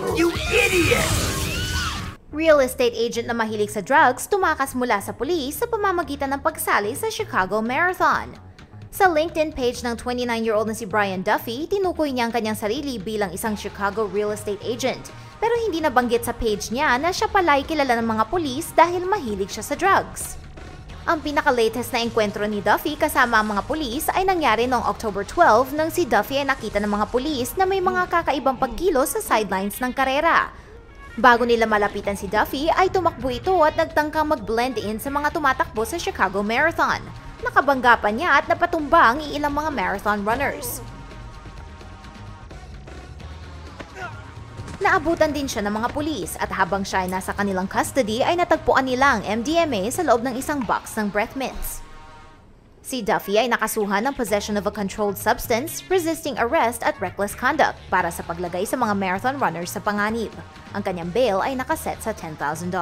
You idiot! Real estate agent na mahilig sa drugs tumakas mula sa pulis sa pamamagitan ng pagsali sa Chicago Marathon. Sa LinkedIn page ng 29-year-old na si Brian Duffy, tinukoy niya ang kanyang sarili bilang isang Chicago real estate agent. Pero hindi nabanggit sa page niya na siya pala'y kilala ng mga pulis dahil mahilig siya sa drugs. Ang pinaka-latest na enkwentro ni Duffy kasama ang mga pulis ay nangyari noong October 12 nang si Duffy ay nakita ng mga pulis na may mga kakaibang pagkilos sa sidelines ng karera. Bago nila malapitan si Duffy ay tumakbo ito at nagtangkang mag-blend in sa mga tumatakbo sa Chicago Marathon. Nakabangga pa niya at napatumba ang ilang mga marathon runners. Naabutan din siya ng mga pulis at habang siya ay nasa kanilang custody ay natagpuan nila ang MDMA sa loob ng isang box ng breath mints. Si Duffy ay nakasuhan ng possession of a controlled substance, resisting arrest at reckless conduct para sa paglagay sa mga marathon runners sa panganib. Ang kanyang bail ay nakaset sa $10,000.